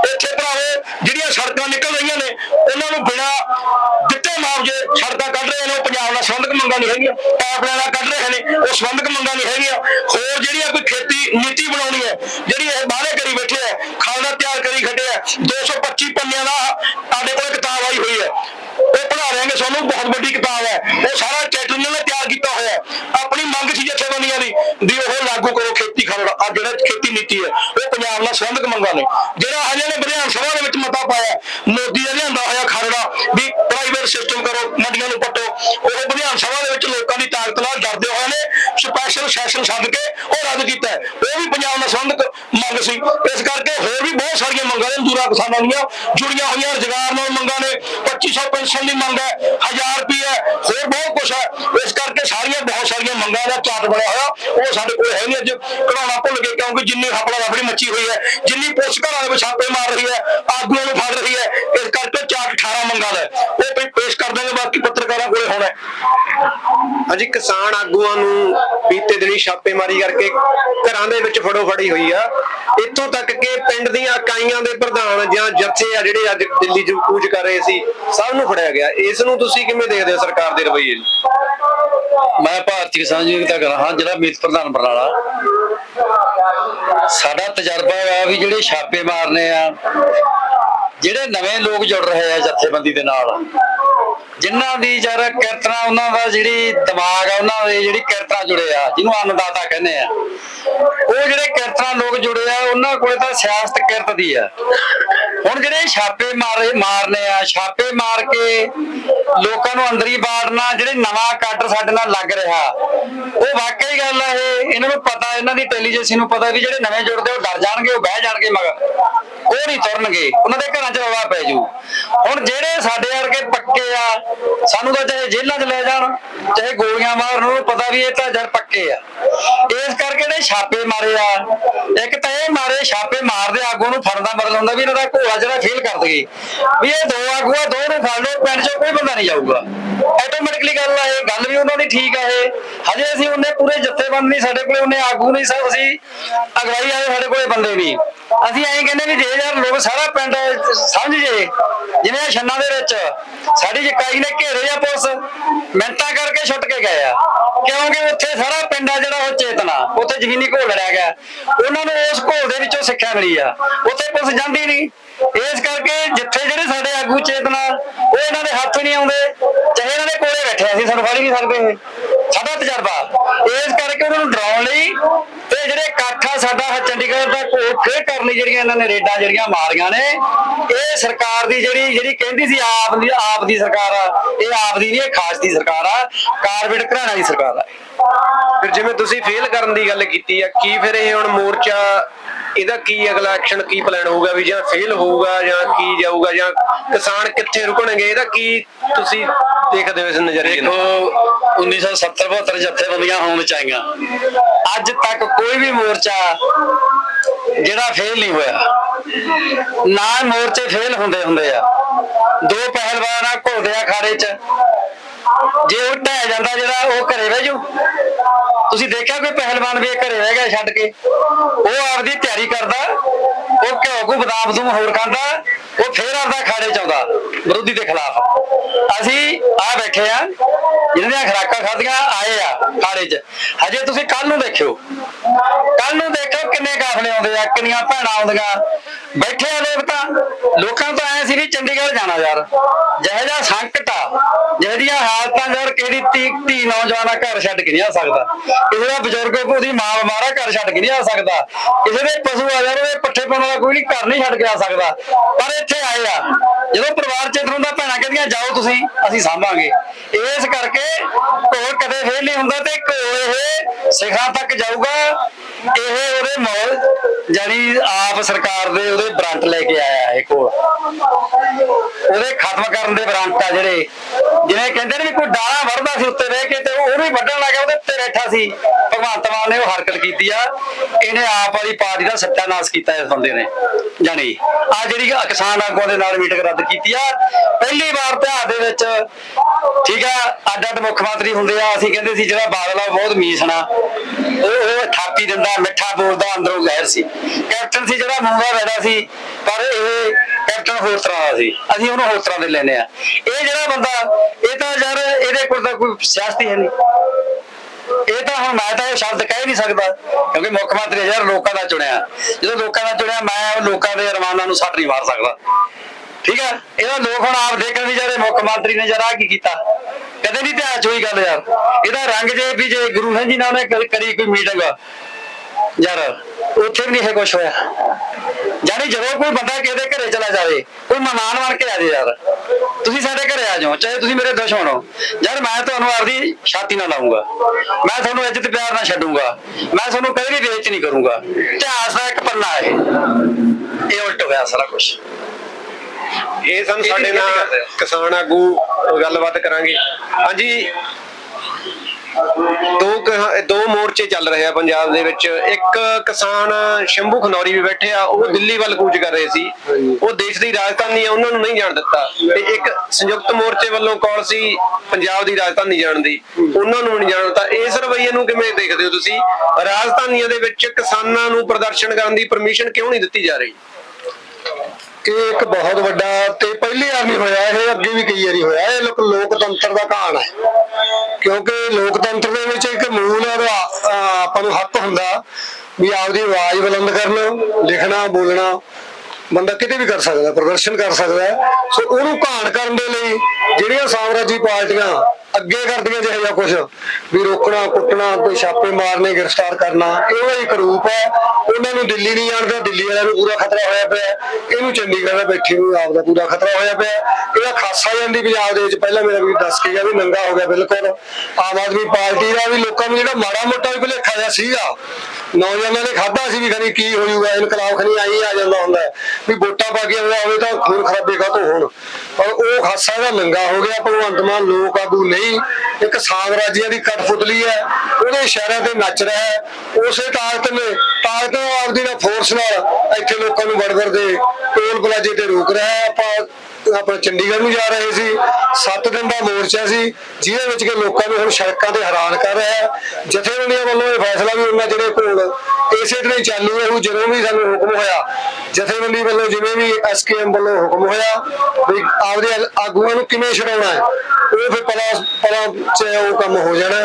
ਇੱਥੇ ਭਰਾਵੋ, ਜਿਹੜੀਆਂ ਸੜਕਾਂ ਨਿਕਲ ਰਹੀਆਂ ਨੇ, ਉਹਨਾਂ ਨੂੰ ਬਿਨਾ ਦਿੱਤੇ ਮੁਆਵਜ਼ੇ ਸੜਕਾਂ ਕੱਢ ਰਹੇ ਨੇ। ਉਹ ਪੰਜਾਬ ਨਾਲ ਸੰਬੰਧਕ ਮੰਗਾਂ ਨਹੀਂ ਹੈਗੀਆਂ। ਪਾਈਪਲਾਈਨਾਂ ਕੱਢ ਰਹੇ ਨੇ। ਉਹ ਸੰਬੰਧਕ ਮੰਗਾਂ ਨਹੀਂ ਹੈਗੀਆਂ। ਹੋਰ ਜਿਹੜੀਆਂ ਕੋਈ ਖੇਤੀ ਨੀਤੀ ਬਣਾਉਣੀ ਹੈ, ਜਿਹੜੀ ਇਹ ਵਾਅਦੇ ਕਰੀ ਬੈਠੇ ਹੈ ਖਾਲਦਾ ਤਿਆਰ ਕਰੀ ਖੱਟੇ ਹੈ 225 ਪੰਨਿਆਂ ਦਾ ਸਾਡੇ ਕੋਲ ਕਿਤਾਬ ਆਈ ਹੋਈ ਹੈ ਉਹ ਪੜ੍ਹਾ ਰਹੇ ਸਾਨੂੰ ਬਹੁਤ ਵੱਡੀ ਕਿਤਾਬ ਹੈ ਉਹ ਸਾਰਾ ਚੈਟਰੀਆਂ ਨੇ ਤਿਆਰ ਕੀਤਾ ਹੋਇਆ ਹੈ ਆਪਣੀ ਮੰਗ ਸੀ ਜਥੇਬੰਦੀਆਂ ਦੀ, ਵੀ ਉਹ ਲਾਗੂ ਕਰੋ ਖੇਤੀ ਖਰੜ। ਆ ਜਿਹੜਾ ਖੇਤੀ ਨੀਤੀ ਹੈ ਉਹ ਪੰਜਾਬ ਨਾਲ ਸੰਬੰਧਿਤ ਮੰਗਾਂ ਨੇ। ਜਿਹੜਾ ਹਲੇ ਨੇ ਵਿਧਾਨ ਸਭਾ ਦੇ ਵਿੱਚ ਮਤਾ ਪਾਇਆ, ਮੋਦੀ ਨੇ ਲਿਆਂਦਾ ਹੋਇਆ ਖਰੜਾ, ਵੀ ਪ੍ਰਾਈਵੇਟ ਸਿਸਟਮ ਕਰੋ, ਮੰਡੀਆਂ ਨੂੰ ਪੱਟੋ। ਉਹ ਵਿਧਾਨ ਸਭਾ ਦੇ ਵਿੱਚ ਲੋਕਾਂ ਦੀ ਤਾਕਤ ਨਾਲ ਡਰਦੇ ਹੋਏ ਨੇ ਸਪੈਸ਼ਲ ਸੈਸ਼ਨ ਸੱਦ ਕੇ ਉਹ ਰੱਦ ਕੀਤਾ। ਉਹ ਵੀ ਪੰਜਾਬ ਨਾਲ ਸੰਬੰਧਿਤ ਮੰਗ ਸੀ। ਇਸ ਕਰਕੇ ਹੋਰ ਵੀ ਬਹੁਤ ਸਾਰੀਆਂ ਮੰਗਾਂ ਨੇ ਮਜ਼ਦੂਰਾਂ ਕਿਸਾਨਾਂ ਦੀਆਂ। ਜੁੜੀਆਂ ਹੋਈਆਂ, ਰੁਜ਼ਗਾਰ ਨਾਲ ਮੰਗਾਂ ਨੇ। 2500 ਪੈਨਸ਼ਨ ਦੀ ਮੰਗ ਹੈ 1000 ਰੁਪਏ ਹੋਰ ਬਹੁਤ ਕੁਝ ਹੈ। ਇਸ ਕਰਕੇ ਸਾਰੀਆਂ, ਬਹੁਤ ਸਾਰੀਆਂ ਮੰਗਾਂ ਦਾ ਚਾਰਟ ਬਣਿਆ ਹੋਇਆ। ਉਹ ਸਾਡੇ ਕੋਲ ਹੈ ਨਹੀਂ ਅੱਜ। ਕਢਾਉਣਾ ਭੁੱਲ ਗਏ, ਕਿਉਂਕਿ ਜਿੰਨੀ ਹਫੜਾ ਰਫੜੀ ਮੱਚੀ ਹੋਈ ਹੈ, ਜਿੰਨੀ ਪੁਲਿਸ ਘਰਾਂ ਦੇ ਵਿੱਚ ਛਾਪੇ ਮਾਰ ਰਹੀ ਹੈ, ਆਗੂਆਂ ਨੂੰ ਫੜ ਰਹੀ ਹੈ, ਇਸ ਕਰਕੇ ਚਾਰਟ 18 ਮੰਗਾਂ ਦਾ ਉਹ ਵੀ ਕਰ ਦਾਂਗੇ ਬਾਕੀ ਪੱਤਰਕਾਰਾਂ ਕੋਲੇ ਹੋਣਾ। ਹਾਂਜੀ, ਕਿਸਾਨ ਆਗੂਆਂ ਨੂੰ ਬੀਤੇ ਦਿਨੀ ਛਾਪੇਮਾਰੀ ਕਰਕੇ ਘਰਾਂ ਦੇ ਵਿੱਚ ਫੜੋ ਫੜੀ ਹੋਈ ਆ। ਇੱਥੋਂ ਤੱਕ ਕਿ ਪਿੰਡ ਦੀਆਂ ਇਕਾਈਆਂ ਦੇ ਪ੍ਰਧਾਨ ਜਾਂ ਜੱਥੇ ਆ ਜਿਹੜੇ ਅੱਜ ਦਿੱਲੀ ਚ ਕੂਚ ਕਰ ਰਹੇ ਸੀ, ਸਭ ਨੂੰ ਫੜਿਆ ਗਿਆ। ਇਸ ਨੂੰ ਤੁਸੀਂ ਕਿਵੇਂ ਦੇਖਦੇ ਹੋ ਸਰਕਾਰ ਦੇ ਰਵੱਈਏ ਨੂੰ ਮੈਂ ਭਾਰਤੀ ਕਿਸਾਨ ਯੂਨੀਅਨ ਦਾ ਹਾਂ ਜਿਹੜਾ ਮੀਤ ਪ੍ਰਧਾਨ ਬਰਨਾਲਾ। ਸਾਡਾ ਤਜਰਬਾ ਆ ਵੀ ਜਿਹੜੇ ਛਾਪੇ ਮਾਰਨੇ ਆ ਜਿਹੜੇ ਨਵੇਂ ਲੋਕ ਜੁੜ ਰਹੇ ਆ ਜਥੇਬੰਦੀ ਦੇ ਨਾਲ, ਜਿਨ੍ਹਾਂ ਦੀ ਜਰ ਕਿਰਤਨਾ ਉਹਨਾਂ ਦਾ ਜਿਹੜੀ ਦਿਮਾਗ ਆ, ਉਹਨਾਂ ਦੇ ਜਿਹੜੀ ਕਿਰਤਨਾ ਜੁੜੇ ਆ, ਜਿਹਨੂੰ ਅੰਨਦਾਤਾ ਕਹਿੰਦੇ ਆ, ਉਹ ਜਿਹੜੇ ਕਿਰਤਨਾ ਲੋਕ ਜੁੜੇ ਆ, ਉਹਨਾਂ ਕੋਲੇ ਤਾਂ ਸਿਆਸਤ ਕਿਰਤ ਦੀ ਆ। ਹੁਣ ਜਿਹੜੇ ਛਾਪੇ ਮਾਰੇ, ਮਾਰਨੇ ਆ, ਛਾਪੇ ਮਾਰ ਕੇ ਲੋਕਾਂ ਨੂੰ ਅੰਦਰ ਹੀ ਬਾੜਨਾ, ਜਿਹੜੇ ਨਵਾਂ ਕੱਟ ਸਾਡੇ ਨਾਲ ਲੱਗ ਰਿਹਾ, ਉਹ ਵਾਕਈ ਗੱਲ ਹੈ ਇਹ, ਇਹਨਾਂ ਨੂੰ ਪਤਾ, ਇਹਨਾਂ ਦੀ ਇੰਟੈਲੀਜੈਂਸੀ ਨੂੰ ਪਤਾ ਵੀ ਜਿਹੜੇ ਨਵੇਂ ਜੁੜਦੇ ਉਹ ਡਰ ਜਾਣਗੇ, ਉਹ ਬਹਿ ਜਾਣਗੇ, ਮਗਰ ਉਹ ਨਹੀਂ ਤੁਰਨਗੇ, ਉਹਨਾਂ ਦੇ ਘਰਾਂ 'ਚ ਰੌਲਾ ਪੈ ਜੂ। ਹੁਣ ਜਿਹੜੇ ਸਾਡੇ ਵਰਗੇ ਪੱਕੇ ਆ, ਸਾਨੂੰ ਤਾਂ ਚਾਹੇ ਜੇਲ੍ਹਾਂ 'ਚ ਲੈ ਜਾਣ, ਚਾਹੇ ਗੋਲੀਆਂ ਮਾਰਨ ਨੂੰ ਪਤਾ ਵੀ ਇਹ ਤਾਂ ਜਰ ਪੱਕੇ ਆ। ਇਸ ਕਰਕੇ ਜਿਹੜੇ ਛਾਪੇ ਮਾਰੇ ਆ, ਇੱਕ ਤਾਂ ਇਹ ਮਾਰੇ, ਛਾਪੇ ਮਾਰਦੇ ਆਗੂ ਨੂੰ ਫੜਨ ਦਾ ਮਤਲਬ ਹੁੰਦਾ ਵੀ ਇਹਨਾਂ ਦਾ ਘੋੜਾ ਜਿਹੜਾ ਫੇਲ ਕਰ ਦਗੇ ਵੀ ਇਹ ਦੋ ਆਗੂ ਦੋ ਨੂੰ ਫੜ ਲਓ, ਪਿੰਡ 'ਚੋਂ ਕੋਈ ਬੰਦਾ ਨਹੀਂ ਜਾਊਗਾ। ਆਟੋਮੈਟਿਕਲੀ ਗੱਲ ਆ, ਇਹ ਗੱਲ ਵੀ ਉਹਨਾਂ ਦੀ ਠੀਕ ਆ ਇਹ। ਹਜੇ ਅਸੀਂ ਉਹਨੇ ਪੂਰੇ ਜੱਥੇਬੰਦ ਨਹੀਂ, ਸਾਡੇ ਕੋਲੇ ਉਹਨੇ ਆਗੂ ਨਹੀਂ, ਸਭ ਅਸੀਂ ਅਗਵਾਈ ਵਾਲੇ ਸਾਡੇ ਕੋਲੇ ਬੰਦੇ ਨਹੀਂ ਅਸੀਂ ਐਂ ਕਹਿੰਦੇ ਵੀ ਜੇ ਯਾਰ ਲੋਕ ਸਾਰਾ ਪਿੰਡ ਸਮਝ ਜੇ, ਜਿਵੇਂ ਆਹ ਛੰਨਾ ਦੇ ਵਿੱਚ, ਸਾਡੀ ਇਕਾਈ ਨੇ ਘੇਰੇ ਆ ਪੁਲਿਸ, ਮਿੰਟਾਂ ਕਰਕੇ ਛੁੱਟ ਕੇ ਗਏ ਆ। ਕਿਉਂਕਿ ਉੱਥੇ ਸਾਰਾ ਪਿੰਡ ਆ ਜਿਹੜਾ ਉਹ ਚੇਤਨਾ, ਉੱਥੇ ਜ਼ਮੀਨੀ ਘੋਲ ਲੜਿਆ ਗਿਆ। ਉਹਨਾਂ ਨੂੰ ਉਸ ਘੋਲ ਸਿੱਖਿਆ ਮਿਲੀ ਆ, ਉੱਥੇ ਪੁਲਿਸ ਜਾਂਦੀ ਨਹੀਂ ਇਸ ਕਰਕੇ ਜਿੱਥੇ ਜਿਹੜੇ ਸਾਡੇ ਆਗੂ ਚੇਤਨਾ, ਉਹ ਇਹਨਾਂ ਦੇ ਹੱਥ ਨਹੀਂ ਆਉਂਦੇ, ਚਾਹੇ ਇਹਨਾਂ ਦੇ ਕੋਲੇ ਬੈਠੇ ਅਸੀਂ ਸਾਨੂੰ ਫੜ ਨਹੀਂ ਸਕਦੇ ਇਹ। ਸਾਡਾ ਤਜਰਬਾ। ਇਸ ਕਰਕੇ ਉਹਨਾਂ ਨੂੰ ਡਰਾਉਣ ਲਈ ਤੇ ਜਿਹੜੇ ਇਕੱਠ ਸਾਡਾ ਚੰਡੀਗੜ੍ਹ ਦਾ ਘੋਲ ਫੇਰ ਕਰਨ ਜਿਹੜੀਆਂ ਇਹਨਾਂ ਨੇ ਰੇਡਾਂ ਜਿਹੜੀਆਂ ਮਾਰੀਆਂ ਨੇ, ਇਹ ਸਰਕਾਰ ਦੀ ਜਿਹੜੀ ਜਿਹੜੀ ਕਹਿੰਦੀ ਸੀ ਆਪ ਦੀ ਆਪ ਦੀ ਸਰਕਾਰ ਆ, ਇਹ ਆਪ ਦੀ ਨਹੀਂ, ਇਹ ਖਾਸ ਦੀ ਸਰਕਾਰ ਆ ਕਾਰਬੇਟ ਘਰਾਣਾ ਦੀ ਸਰਕਾਰ ਆ। ਫਿਰ ਜਿਵੇਂ ਤੁਸੀਂ ਫੇਲ ਕਰਨ ਦੀ ਗੱਲ ਕੀਤੀ ਆ, ਕੀ ਫਿਰ ਇਹ ਹੁਣ ਮੋਰਚਾ ਇਹਦਾ ਕੀ ਅਗਲਾ ਐਕਸ਼ਨ ਕੀ ਪਲਾਨ ਹੋਊਗਾ ਵੀ ਜਾਂ ਫੇਲ ਹੋਊਗਾ ਜਾਂ ਕੀ ਜਾਊਗਾ ਜਾਂ ਕਿਸਾਨ ਕਿੱਥੇ ਰੁਕਣਗੇ? ਇਹਦਾ ਕੀ ਤੁਸੀਂ ਦੇਖਦੇ ਹੋ ਇਸ ਨਜ਼ਰੀਏ ਦੇਖੋ 1970 72 ਜਥੇਬੰਦੀਆਂ ਹੋਣ ਚਾਹੀਆਂ। ਅੱਜ ਤੱਕ ਕੋਈ ਵੀ ਮੋਰਚਾ ਜਿਹੜਾ ਫੇਲ ਨਹੀਂ ਹੋਇਆ। ਨਾ ਮੋਰਚੇ ਫੇਲ ਹੁੰਦੇ ਹੁੰਦੇ ਆ। ਦੋ ਪਹਿਲਵਾਨ ਆ ਘੋਲਦੇ ਖਾੜੇ 'ਚ। ਜੇ ਉਹ ਢਹਿ ਜਾਂਦਾ ਜਿਹੜਾ ਉਹ ਘਰੇ ਬਹਿ ਜਾਊ। ਤੁਸੀਂ ਦੇਖਿਆ ਕੋਈ ਪਹਿਲਵਾਨ ਵੀ ਘਰੇ ਰਹਿ ਗਿਆ ਛੱਡ ਕੇ? ਉਹ ਆਪਦੀ ਤਿਆਰੀ ਕਰਦਾ, ਉਹ ਘਿਓ ਕੋ ਬਦਾਮ ਬਦੂਮ ਹੋਰ ਖਾਂਦਾ, ਉਹ ਫੇਰ ਆਪਦਾ ਖਾੜੇ ਚ ਆਉਂਦਾ, ਵਿਰੋਧੀ ਦੇ ਖਿਲਾਫ। ਅਸੀਂ ਆ ਬੈਠੇ ਆ ਜਿਹਨਾਂ ਦੀਆਂ ਖਰਾਕਾਂ ਖਾਧੀਆਂ, ਆਏ ਆ ਖਾੜੇ ਚ। ਹਜੇ ਤੁਸੀਂ ਕੱਲ ਨੂੰ ਦੇਖਿਓ। ਕੱਲ ਨੂੰ ਕਿੰਨੇ ਕਾਫਲੇ ਆਉਂਦੇ ਆ, ਕਿੰਨੀਆਂ ਭੈਣਾਂ ਆਉਂਦੀਆਂ। ਬੈਠੇ ਆ ਲੋਕ ਲੋਕਾਂ ਤੋਂ ਤਾਂ ਸੀ ਵੀ ਚੰਡੀਗੜ੍ਹ ਜਾਣਾ ਯਾਰ। ਜਿਹੋ ਜਿਹਾ ਸੰਕਟ ਆ, ਜਿਹੋ ਹਾਲਤਾਂ ਯਾਰ, ਕਿਹੜੀ ਧੀ ਧੀ ਨੌਜਵਾਨਾ ਘਰ ਛੱਡ ਕੇ ਨਹੀਂ ਆ ਸਕਦਾ। ਕਿਸੇ ਦਾ ਬਜ਼ੁਰਗ, ਉਹਦੀ ਮਾਂ ਬਿਮਾਰਾ ਘਰ ਛੱਡ ਕੇ ਨਹੀਂ ਆ ਸਕਦਾ। ਕਿਸੇ ਦੇ ਪਸ਼ੂ ਆ ਯਾਰ ਉਹਦੇ ਪੱਠੇ ਪਾਉਣ ਵਾਲਾ ਕੋਈ ਨਹੀਂ, ਘਰ ਨਹੀਂ ਛੱਡ ਕੇ ਆ ਸਕਦਾ। ਪਰ ਇੱਥੇ ਆਏ ਆ। ਜਦੋਂ ਪਰਿਵਾਰ ਚ ਹੁੰਦਾ ਭੈਣਾਂ ਕਹਿੰਦੀਆਂ, ਜਾਓ ਤੁਸੀਂ, ਅਸੀਂ ਸਾਂਭਾਂਗੇ। ਇਸ ਕਰਕੇ ਘੋਲ ਕਦੇ ਫੇਲ ਨਹੀਂ ਹੁੰਦਾ ਤੇ ਘੋਲ ਇਹ ਸਿਖਾਂ ਤੱਕ ਜਾਊਗਾ। ਇਹ ਉਹਦੇ ਮੌਲ ਜਾਨੀ ਆਪ ਸਰਕਾਰ ਦੇ ਉਹਦੇ ਬਰੰਟ ਲੈ ਕੇ ਆਇਆ ਇਹ ਕੋਲ। ਉਹਦੇ ਖਤਮ ਕਰਨ ਦੇ ਬਰੰਟ ਆ ਜਿਹੜੇ। ਜਿਵੇਂ ਕਹਿੰਦੇ ਨੇ ਵੀ ਕੋਈ ਡਾਲਾ ਵੜਦਾ ਸੀ ਉੱਤੇ ਬਹਿ ਕੇ ਤੇ ਉਹਨੂੰ ਹੀ ਵੱਢਣ ਲੱਗਾ ਉਹਦੇ ਉੱਤੇ ਬੈਠਾ ਸੀ। ਭਗਵੰਤ ਮਾਨ ਨੇ ਉਹ ਹਰਕਤ ਕੀਤੀ ਆ। ਇਹਨੇ ਆਪ ਵਾਲੀ ਪਾਰਟੀ ਦਾ ਸੱਤਿਆਨਾਸ਼ ਕੀਤਾ ਇਸ ਬੰਦੇ ਨੇ। ਜਾਨੀ ਆ ਜਿਹੜੀ ਕਿਸਾਨ ਆਗੂਆਂ ਦੇ ਨਾਲ ਮੀਟਿੰਗ ਰੱਦ ਕੀਤੀ ਆ। ਪਹਿਲੀ ਵਾਰ ਇਤਿਹਾਸ ਦੇ ਵਿੱਚ ਠੀਕ ਆ ਅੱਡ ਅੱਡ ਮੁੱਖ ਮੰਤਰੀ ਹੁੰਦੇ ਆ, ਅਸੀਂ ਕਹਿੰਦੇ ਸੀ ਜਿਹੜਾ ਬਾਦਲ ਆ ਬਹੁਤ ਮੀਸਣਾ ਉਹ ਉਹ ਥਾਪੀ ਦਿੰਦਾ, ਮਿੱਠਾ ਬੋਲਦਾ, ਅੰਦਰੋਂ ਗੈਰ ਸੀ। ਕੈਪਟਨ ਸੀ ਜਿਹੜਾ ਮੂੰਗਾ ਬੈਠਾ ਸੀ, ਪਰ ਇਹ ਕੈਪਟਨ ਹੋਰ ਤਰ੍ਹਾਂ ਦਾ ਸੀ। ਅਸੀਂ ਉਹਨੂੰ ਹੋਰ ਤਰ੍ਹਾਂ ਦੇ ਲੈਨੇ ਆ। ਇਹ ਜਿਹੜਾ ਬੰਦਾ, ਇਹ ਤਾਂ ਯਾਰ ਇਹਦੇ ਕੋਲ ਤਾਂ ਕੋਈ ਸਿਆਸਤੀ ਹੈ ਨਹੀਂ। ਇਹ ਤਾਂ ਹੁਣ ਮੈਂ ਤਾਂ ਇਹ ਸ਼ਬਦ ਕਹਿ ਨਹੀਂ ਸਕਦਾ, ਕਿਉਂਕਿ ਮੁੱਖ ਮੰਤਰੀ ਯਾਰ ਲੋਕਾਂ ਦਾ ਚੁਣਿਆ। ਜਦੋਂ ਲੋਕਾਂ ਦਾ ਚੁਣਿਆ, ਮੈਂ ਉਹ ਲੋਕਾਂ ਦੇ ਅਰਮਾਨਾਂ ਨੂੰ ਸੱਟ ਨਹੀਂ ਮਾਰ ਸਕਦਾ। ਠੀਕ ਹੈ ਇਹਦਾ ਲੋਕ ਹੁਣ ਆਪ ਦੇਖਣ ਵੀ ਜਿਹੜੇ ਮੁੱਖ ਮੰਤਰੀ ਨੇ ਜਰਾ ਕੀ ਕੀਤਾ? ਕਦੇ ਨਹੀਂ ਧਿਆਨ ਚ ਹੋਈ ਗੱਲ ਯਾਰ। ਇਹਦਾ ਰੰਗ ਜੇ ਵੀ ਜੇ ਗੁਰੂ ਸਾਹਿਬ ਜੀ ਨਾਲ ਉਹਨੇ ਕਰੀ ਕੋਈ ਮੀਟਿੰਗ ਯਾਰ, ਉੱਥੇ ਵੀ ਨਹੀਂ ਇਹ ਕੁਝ ਹੋਇਆ। ਜਾਨੀ ਜਦੋਂ ਕੋਈ ਬੰਦਾ ਕਿਸੇ ਘਰੇ ਚਲਾ ਜਾਵੇ, ਕੋਈ ਮਹਿਮਾਨ ਬਣ ਕੇ ਆ ਜਾਏ ਯਾਰ, ਤੁਸੀਂ ਸਾਡੇ ਘਰੇ ਆ ਜਾਓ, ਚਾਹੇ ਤੁਸੀਂ ਮੇਰੇ ਦੁਸ਼ਮਣ ਹੋ। ਯਾਰ ਮੈਂ ਤੁਹਾਨੂੰ ਆਪਦੀ ਛਾਤੀ ਨਾਲ ਲਾਉਂਗਾ। ਮੈਂ ਤੁਹਾਨੂੰ ਇੱਜ਼ਤ ਪਿਆਰ ਨਾਲ ਛੱਡੂਗਾ। ਮੈਂ ਤੁਹਾਨੂੰ ਕਦੇ ਵੀ ਵੇਚ ਨਹੀਂ ਕਰੂੰਗਾ। ਇਤਿਹਾਸ ਦਾ ਇੱਕ ਪੰਨਾ ਹੈ। ਇਹ ਉਲਟ ਹੋਇਆ ਸਾਰਾ ਕੁਝ ਇਹ ਸਨ ਸਾਡੇ ਨਾਲ। ਕਿਸਾਨ ਆਗੂ ਗੱਲਬਾਤ ਕਰਾਂਗੇ। ਹਾਂਜੀ ਦੋ ਦੋ ਮੋਰਚੇ ਚੱਲ ਰਹੇ ਆ ਪੰਜਾਬ ਦੇ ਵਿੱਚ। ਇੱਕ ਕਿਸਾਨ ਸ਼ੰਭੂ ਖਨੌਰੀ ਵੀ ਬੈਠੇ ਆ ਉਹ ਦਿੱਲੀ ਵੱਲ ਕੂਚ ਕਰ ਰਹੇ ਸੀ। ਉਹ ਦੇਸ਼ ਦੀ ਰਾਜਧਾਨੀ ਆ ਉਹਨਾਂ ਨੂੰ ਨਹੀਂ ਜਾਣ ਦਿੱਤਾ। ਤੇ ਇੱਕ ਸੰਯੁਕਤ ਮੋਰਚੇ ਵੱਲੋਂ ਕਾਲ ਸੀ? ਪੰਜਾਬ ਦੀ ਰਾਜਧਾਨੀ ਜਾਣ ਦੀ ਉਹਨਾਂ ਨੂੰ ਨਹੀਂ ਜਾਣ ਦਿੱਤਾ। ਇਸ ਰਵੱਈਏ ਨੂੰ ਕਿਵੇਂ ਦੇਖਦੇ ਹੋ ਤੁਸੀਂ? ਰਾਜਧਾਨੀਆਂ ਦੇ ਵਿੱਚ ਕਿਸਾਨਾਂ ਨੂੰ ਪ੍ਰਦਰਸ਼ਨ ਕਰਨ ਦੀ ਪਰਮਿਸ਼ਨ ਕਿਉਂ ਨਹੀਂ ਦਿੱਤੀ ਜਾ ਰਹੀ? ਇਹ ਇੱਕ ਬਹੁਤ ਵੱਡਾ ਤੇ ਪਹਿਲੀ ਵਾਰ ਨਹੀਂ ਹੋਇਆ, ਇਹ ਅੱਗੇ ਵੀ ਕਈ ਵਾਰੀ ਹੋਇਆ। ਇਹ ਲੋਕ ਲੋਕਤੰਤਰ ਦਾ ਕਹਾਣ ਹੈ। ਕਿਉਂਕਿ ਲੋਕਤੰਤਰ ਦੇ ਵਿੱਚ ਇੱਕ ਮੂਲ ਆਪਾਂ ਨੂੰ ਹੱਕ ਹੁੰਦਾ ਵੀ ਆਪਦੀ ਆਵਾਜ਼ ਬੁਲੰਦ ਕਰਨ, ਲਿਖਣਾ, ਬੋਲਣਾ। ਬੰਦਾ ਕਿਤੇ ਵੀ ਕਰ ਸਕਦਾ, ਪ੍ਰਦਰਸ਼ਨ ਕਰ ਸਕਦਾ। ਸੋ ਉਹਨੂੰ ਘਾਣ ਕਰਨ ਦੇ ਲਈ ਜਿਹੜੀਆਂ ਸਾਮਰਾਜੀ ਪਾਰਟੀਆਂ ਅੱਗੇ ਕਰਦੀਆਂ ਜਿਹੋ ਜਿਹਾ ਕੁਝ ਵੀ ਰੋਕਣਾ, ਕੁੱਟਣਾ, ਕੋਈ ਛਾਪੇ ਮਾਰਨੇ, ਗ੍ਰਿਫਤਾਰ ਕਰਨਾ, ਇਹੋ ਇੱਕ ਰੂਪ ਹੈ। ਉਹਨਾਂ ਨੂੰ ਦਿੱਲੀ ਨਹੀਂ ਜਾਣਦਾ, ਦਿੱਲੀ ਵਾਲਿਆਂ ਨੂੰ ਪੂਰਾ ਖਤਰਾ ਹੋਇਆ ਪਿਆ। ਇਹਨੂੰ ਚੰਡੀਗੜ੍ਹ ਦੇ ਬੈਠੀ ਨੂੰ ਆਪ ਦਾ ਪੂਰਾ ਖਤਰਾ ਹੋਇਆ ਪਿਆ। ਇਹਦਾ ਖਾਸਾ ਜਾਂਦੀ ਪੰਜਾਬ ਦੇ ਵਿੱਚ, ਪਹਿਲਾਂ ਮੇਰਾ ਵੀ ਦੱਸ ਕੇ ਗਿਆ ਵੀ ਨੰਗਾ ਹੋ ਗਿਆ ਬਿਲਕੁਲ। ਆਮ ਆਦਮੀ ਪਾਰਟੀ ਦਾ ਵੀ ਲੋਕਾਂ ਨੂੰ ਜਿਹੜਾ ਮਾੜਾ ਮੋਟਾ ਵੀ ਭੁਲੇਖਾ ਜਿਹਾ ਸੀਗਾ, ਨੌਜਵਾਨਾਂ ਨੇ ਖਾਦਾ ਸੀ ਵੀ ਖਣੀ ਕੀ ਹੋ ਜਾਊਗਾ, ਇਨਕਲਾਬ ਖਣੀ ਆਈ ਆ ਜਾਂਦਾ ਹੁੰਦਾ ਵੀ ਵੋਟਾਂ ਪਾ ਕੇ ਆਉਂਦਾ ਹੋਵੇ ਤਾਂ ਖੂਨ ਖਰਾਬੇ ਕਾ ਹੋਣ। ਪਰ ਉਹ ਖਾਸਾ ਦਾ ਨੰਗਾ ਹੋ ਗਿਆ, ਭਗਵੰਤ ਮਾਨ ਲੋਕ ਆਗੂ ਨਹੀਂ ਇੱਕ ਸਾਮਰਾਜੀਆਂ ਦੀ ਕਠਪੁਤਲੀ ਹੈ, ਉਹਦੇ ਇਸ਼ਾਰਿਆਂ ਤੇ ਨੱਚ ਰਿਹਾ ਹੈ। ਉਸੇ ਤਾਕਤ ਨੇ, ਤਾਕਤ ਨੂੰ ਆਪਦੀ ਨਾਲ ਫੋਰਸ ਨਾਲ ਇੱਥੇ ਲੋਕਾਂ ਨੂੰ ਵੜਵੜ ਦੇ ਟੋਲ ਪਲਾਜੇ ਤੇ ਰੋਕ ਰਿਹਾ ਹੈ। ਆਪਾਂ ਆਪਣਾ ਚੰਡੀਗੜ੍ਹ ਨੂੰ ਜਾ ਰਹੇ ਸੀ 7 ਦਿਨ ਦਾ ਮੋਰਚਾ ਸੀ, ਜਿਹਦੇ ਵਿੱਚ ਕਿ ਲੋਕਾਂ ਨੂੰ ਹੁਣ ਸੜਕਾਂ ਤੇ ਹੈਰਾਨ ਕਰ ਰਿਹਾ ਹੈ। ਜਥੇਬੰਦੀਆਂ ਵੱਲੋਂ ਇਹ ਫੈਸਲਾ ਵੀ ਉਹਨਾਂ ਜਿਹੜੇ ਕੋਲ ਇਸੇ ਤਰ੍ਹਾਂ ਹੀ ਚਾਲੂ ਰਹੂ ਜਦੋਂ ਵੀ ਸਾਨੂੰ ਹੁਕਮ ਹੋਇਆ ਜਥੇਬੰਦੀ ਵੱਲੋਂ ਜਿਵੇਂ ਵੀ ਐਸਕੇਐਮ ਵੱਲੋਂ ਹੁਕਮ ਹੋਇਆ ਵੀ ਆਪਦੇ ਆਗੂਆਂ ਨੂੰ ਕਿਵੇਂ ਛਡਾਉਣਾ ਹੈ ਉਹ ਫਿਰ ਪਲਾ ਪਲਾ ਚ ਉਹ ਕੰਮ ਹੋ ਜਾਣਾ।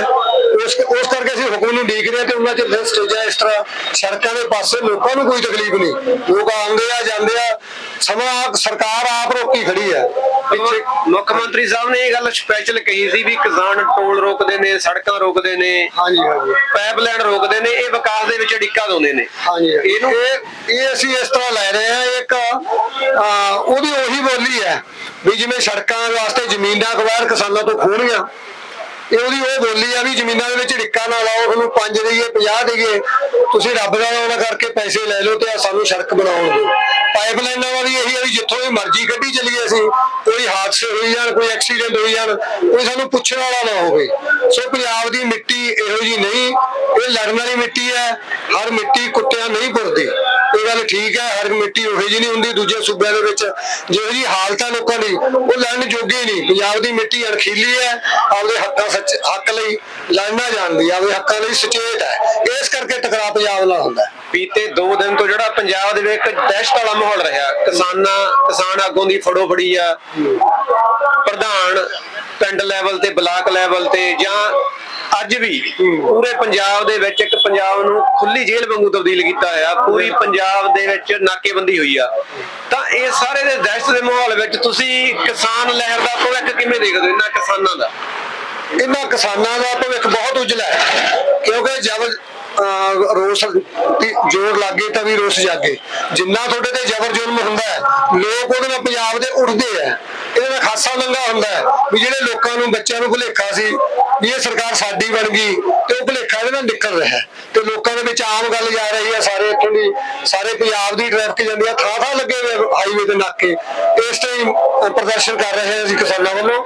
ਉਸ ਉਸ ਕਰਕੇ ਅਸੀਂ ਹੁਕਮ ਨੂੰ ਡੀਕ ਰਹੇ ਤੇ ਉਹਨਾਂ ਚ ਫਿਰ ਸਟੇਜਾਂ ਇਸ ਤਰ੍ਹਾਂ ਸੜਕਾਂ ਦੇ ਪਾਸੇ ਲੋਕਾਂ ਨੂੰ ਕੋਈ ਤਕਲੀਫ ਨਹੀਂ। ਲੋਕ ਆਉਂਦੇ ਆ ਜਾਂਦੇ ਆ ਸਮਾਂ ਸਰਕਾਰ ਆਪ ਰੋਕੀ ਖੜੀ ਹੈ। ਪਿੱਛੇ ਮੁੱਖ ਮੰਤਰੀ ਸਾਹਿਬ ਨੇ ਇਹ ਗੱਲ ਸਪੈਸ਼ਲ ਕਹੀ ਸੀ ਵੀ ਕਿਸਾਨ ਟੋਲ ਰੋਕਦੇ ਨੇ ਸੜਕਾਂ ਰੋਕਦੇ ਨੇ ਹਾਂਜੀ ਹਾਂਜੀ। ਪਾਈਪਲਾਈਨ ਰੋਕਦੇ ਨੇ ਇਹ ਵਿਕਾਸ ਦੇ ਵਿੱਚ ਅੜਿੱਕਾ ਲਾਉਂਦੇ ਨੇ। ਹਾਂਜੀ। ਇਹਨੂੰ- ਇਹ ਇਹ ਅਸੀਂ ਇਸ ਤਰ੍ਹਾਂ ਲੈ ਰਹੇ ਹਾਂ ਇੱਕ ਉਹਦੀ ਉਹੀ ਬੋਲੀ ਹੈ ਵੀ ਜਿਵੇਂ ਸੜਕਾਂ ਵਾਸਤੇ ਜ਼ਮੀਨਾਂ ਅਖਬਾਰ ਕਿਸਾਨਾਂ ਤੋਂ ਖੋਣੀਆਂ ਇਹ ਉਹਦੀ ਉਹ ਬੋਲੀ ਆ ਵੀ ਜ਼ਮੀਨਾਂ ਦੇ ਵਿੱਚ ਢਿੱਕਾ ਨਾ ਲਾਓ ਤੁਹਾਨੂੰ 5 ਦੇਈਏ 50 ਦੇਈਏ ਤੁਸੀਂ ਰੱਬ ਦਾ ਨਾਮ ਕਰਕੇ ਪੈਸੇ ਲੈ ਲਓ ਤੇ ਸਾਨੂੰ ਸੜਕ ਬਣਾਉਣ ਦਿਓ। ਪਾਈਪਲਾਈਨਾਂ ਦਾ ਵੀ ਇਹੀ ਆ ਵੀ ਜਿੱਥੋਂ ਵੀ ਮਰਜ਼ੀ ਕੱਢੀ ਚੱਲੀਏ ਅਸੀਂ, ਕੋਈ ਹਾਦਸੇ ਹੋਈ ਜਾਣ, ਕੋਈ ਐਕਸੀਡੈਂਟ ਹੋਈ ਜਾਣ ਕੋਈ ਸਾਨੂੰ ਪੁੱਛਣ ਵਾਲਾ ਨਾ ਹੋਵੇ। ਸੋ ਪੰਜਾਬ ਦੀ ਮਿੱਟੀ ਇਹੋ ਜੀ ਨਹੀਂ, ਇਹ ਲੜਨ ਵਾਲੀ ਮਿੱਟੀ ਹੈ, ਹਰ ਮਿੱਟੀ ਕੁੱਤਿਆਂ ਨਹੀਂ ਪੁਰਦੀ ਗੱਲ ਠੀਕ ਹੈ, ਹਰ ਮਿੱਟੀ ਉਹੋ ਜੀ ਨਹੀਂ ਹੁੰਦੀ ਦੂਜੇ ਸੂਬਿਆਂ ਦੇ ਵਿੱਚ। ਜਿਹੋ ਜੀ ਹਾਲਤ ਲੋਕਾਂ ਦੀ, ਉਹ ਲੜਨ ਜੋਗੇ ਨਹੀਂ। ਪੰਜਾਬ ਦੀ ਮਿੱਟੀ ਅਣਖੀਲੀ ਹੈ, ਆਪਦੇ ਹੱਕਾਂ ਸੱਚ, ਹੱਕ ਲਈ ਲੜਨਾ ਜਾਣਦੀ ਹੈ ਆਪਦੇ ਹੱਕਾਂ ਲਈ ਸੁਚੇਤ ਹੈ। ਇਸ ਕਰਕੇ ਟਕਰਾਅ ਪੰਜਾਬ ਨਾਲ ਹੁੰਦਾ ਹੈ। ਬੀਤੇ 2 ਦਿਨ ਤੋਂ ਜਿਹੜਾ ਪੰਜਾਬ ਦੇ ਵਿੱਚ ਦਹਿਸ਼ਤ ਵਾਲਾ ਮਾਹੌਲ ਰਿਹਾ, ਕਿਸਾਨਾਂ, ਕਿਸਾਨ ਆਗੂਆਂ ਦੀ ਫੜੋ ਫੜੀ ਆ, ਪ੍ਰਧਾਨ ਪਿੰਡ ਲੈਵਲ ਤੇ, ਬਲਾਕ ਲੈਵਲ ਤੇ ਜਾਂ ਅੱਜ ਵੀ ਪੂਰੇ ਪੰਜਾਬ ਦੇ ਵਿੱਚ ਇੱਕ ਪੰਜਾਬ ਨੂੰ ਖੁੱਲੀ ਜੇਲ੍ਹ ਵਾਂਗੂ ਤਬਦੀਲ ਕੀਤਾ ਹੋਇਆ, ਪੂਰੀ ਪੰਜਾਬ ਦੇ ਵਿੱਚ ਨਾਕੇਬੰਦੀ ਹੋਈ ਆ। ਤਾਂ ਇਹ ਸਾਰੇ ਦੇ ਦਹਿਸ਼ਤ ਦੇ ਮਾਹੌਲ ਵਿੱਚ ਤੁਸੀਂ ਕਿਸਾਨ ਲਹਿਰ ਦਾ ਭਵਿੱਖ ਕਿਵੇਂ ਦੇਖਦੇ ਹੋ, ਇਹਨਾਂ ਕਿਸਾਨਾਂ ਦਾ? ਇਹਨਾਂ ਕਿਸਾਨਾਂ ਦਾ ਭਵਿੱਖ ਬਹੁਤ ਉਜਲਾ ਹੈ, ਕਿਉਂਕਿ ਜਦ ਰੋਸ ਜੋਰ ਲੱਗੇ ਤਾਂ ਵੀ ਰੋਸ ਜਾਗੇ। ਜਿੰਨਾ ਤੁਹਾਡੇ ਤੇ ਜ਼ਬਰ ਜ਼ੁਲਮ ਹੁੰਦਾ ਹੈ, ਲੋਕ ਉਹਦੇ ਨਾਲ ਪੰਜਾਬ ਦੇ ਉੱਠਦੇ ਆ। ਇਹਦਾ ਖਾਸਾ ਲੰਗਾ ਹੁੰਦਾ ਹੈ ਵੀ ਜਿਹੜੇ ਲੋਕਾਂ ਨੂੰ, ਬੱਚਿਆਂ ਨੂੰ ਭੁਲੇਖਾ ਸੀ ਵੀ ਇਹ ਸਰਕਾਰ ਸਾਡੀ ਬਣ ਗਈ ਤੇ ਉਹ ਭੁਲੇਖਾ ਇਹਦੇ ਨਾਲ ਨਿਕਲ ਰਿਹਾ ਤੇ ਲੋਕਾਂ ਦੇ ਵਿੱਚ ਆਮ ਗੱਲ ਜਾ ਰਹੀ ਹੈ, ਸਾਰੇ ਇੱਥੋਂ ਦੀ, ਸਾਰੇ ਪੰਜਾਬ ਦੀ ਟ੍ਰੈਫਿਕ ਜਾਂਦੀ ਆ ਥਾਂ ਥਾਂ ਲੱਗੇ ਹੋਏ ਹਾਈਵੇ ਦੇ ਨਾਕੇ। ਇਸ ਟਾਈਮ ਪ੍ਰਦਰਸ਼ਨ ਕਰ ਰਹੇ ਹਾਂ ਅਸੀਂ ਕਿਸਾਨਾਂ ਵੱਲੋਂ।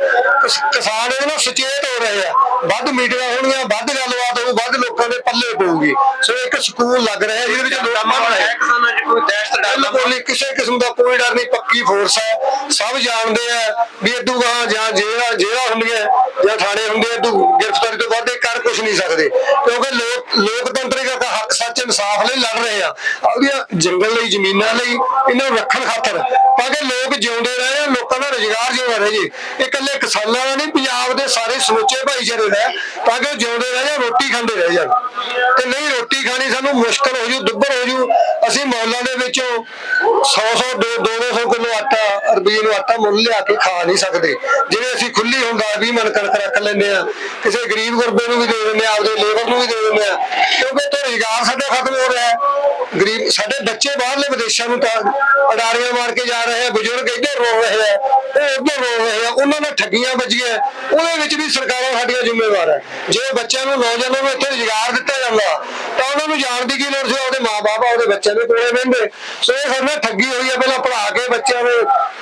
ਕਿਸਾਨ ਇਹਦੇ ਨਾਲ ਸੁਚੇਤ ਹੋ ਰਹੇ ਆ ਵੱਧ ਮੀਟਿੰਗਾਂ ਹੋਣਗੀਆਂ ਵੱਧ ਗੱਲਬਾਤ ਹੋਊ ਵੱਧ ਲੋਕਾਂ ਦੇ ਪੱਲੇ ਪਊਗੀ। ਸੋ ਇੱਕ ਸਕੂਲ ਲੱਗ ਰਿਹਾ ਜਿਹਦੇ ਵਿੱਚ ਲੋਕ ਰਹੇ ਹੈ ਕਿਸਾਨਾਂ 'ਚ ਕੋਈ ਦਹਿਸ਼ਤ ਡਰ ਬਿਲਕੁਲ ਨਹੀਂ ਕਿਸੇ ਕਿਸਮ ਦਾ ਕੋਈ ਡਰ ਨਹੀਂ ਪੱਕੀ ਫੋਰਸ ਹੈ। ਸਭ ਜਾਣਦੇ ਆ ਵੀ ਇਦੋਂ ਗਾਂ ਜਾਂ ਜੇਲ੍ਹਾਂ ਜੇਲ੍ਹਾਂ ਹੁੰਦੀਆਂ ਜਾਂ ਥਾਣੇ ਹੁੰਦੇ ਇਦੋਂ ਗ੍ਰਿਫਤਾਰੀ ਤੋਂ ਬਾਅਦ ਇਹ ਕਰ ਕੁਝ ਨਹੀਂ ਸਕਦੇ। ਕਿਉਂਕਿ ਲੋਕ ਲੋਕਤੰਤਰੀ ਦਾ ਹੱਕ ਸੱਚ ਇਨਸਾਫ ਲਈ ਲੜ ਰਹੇ ਆ। ਆਪਦੀਆਂ ਜੰਗਲ ਲਈ ਜ਼ਮੀਨਾਂ ਲਈ ਇਹਨਾਂ ਨੂੰ ਰੱਖਣ ਖਾਤਰ। ਤਾਂ ਕਿ ਲੋਕ ਜਿਉਂਦੇ ਰਹੇ ਆ ਰੁਜ਼ਗਾਰ ਜਿਉਂਦਾ ਰਹੇ ਜੀ। ਇਹ ਇਕੱਲੇ ਕਿਸਾਨਾਂ ਦਾ ਨਹੀਂ, ਪੰਜਾਬ ਦੇ ਸਾਰੇ ਸਮੁੱਚੇ ਭਾਈਚਾਰੇ ਦਾ ਤਾਂ ਕਿ ਉਹ ਜਿਉਂਦੇ ਰਹਿ ਜਾਂ ਰੋਟੀ ਖਾਂਦੇ ਰਹਿ ਜਾਣ। ਤੇ ਨਹੀਂ ਰੋਟੀ ਖਾਣੀ ਸਾਨੂੰ ਮੁਸ਼ਕਲ ਹੋ ਜੂ, ਦੁੱਬਰ ਹੋ ਜੂ। ਅਸੀਂ ਮੌਲਾਂ ਦੇ ਵਿੱਚੋਂ 100 100 200 ਕਿਲੋ ਆਟਾ ਰੁਪਏ ਨੂੰ ਆਟਾ ਮੁੱਲ ਲਿਆ ਕੇ ਖਾ ਨਹੀਂ ਸਕਦੇ। ਜਿਵੇਂ ਅਸੀਂ ਖੁੱਲੀ ਹੁੰਦਾ 20 ਮਣ ਕਣਕ ਰੱਖ ਲੈਂਦੇ ਆ ਕਿਸੇ ਗਰੀਬ ਗੁਰਬੇ ਨੂੰ ਵੀ ਦੇ ਦਿੰਦੇ ਆ ਆਪਦੇ ਲੇਬਰ ਨੂੰ ਵੀ ਦੇ ਦਿੰਦੇ ਆ ਕਿਉਂਕਿ ਇੱਥੇ ਰੁਜ਼ਗਾਰ ਸਾਡਾ ਖਤਮ ਹੋ ਰਿਹਾ ਹੈ। ਗਰੀਬ, ਸਾਡੇ ਬੱਚੇ ਬਾਹਰਲੇ ਵਿਦੇਸ਼ਾਂ ਨੂੰ ਤਾਂ ਅਡਾਰੀਆਂ ਮਾਰ ਕੇ ਜਾ ਰਹੇ ਆ, ਬਜ਼ੁਰਗ ਇੱਧਰ ਰੋ ਰਹੇ ਆ, ਉਹ ਉੱਧਰ ਰੋ ਰਹੇ ਆ, ਉਹਨਾਂ ਨਾਲ ਠੱਗੀਆਂ ਵੱਜੀਆਂ। ਉਹਦੇ ਵਿੱਚ ਵੀ ਸਰਕਾਰਾਂ ਸਾਡੀਆਂ ਜ਼ਿੰਮੇਵਾਰ ਹੈ। ਜੇ ਬੱਚਿਆਂ ਨੂੰ ਨੌਜਵਾਨਾਂ ਨੂੰ ਇੱਥੇ ਰੁਜ਼ਗਾਰ ਦਿੱਤਾ ਜਾਂਦਾ ਤਾਂ ਉਹਨਾਂ ਨੂੰ ਜਾਣ ਦੀ ਕੀ ਲੋੜ ਸੀ? ਉਹਦੇ ਮਾਪੇ ਆਪਦੇ ਬੱਚਿਆਂ ਦੇ ਕੋਲੇ ਬਹਿੰਦੇ। ਸੋ ਇਹ ਸਾਡੇ ਠੱਗੀ ਹੋਈ ਹੈ ਪਹਿਲਾਂ ਪੜ੍ਹਾ ਕੇ ਬੱਚਿਆਂ ਨੂੰ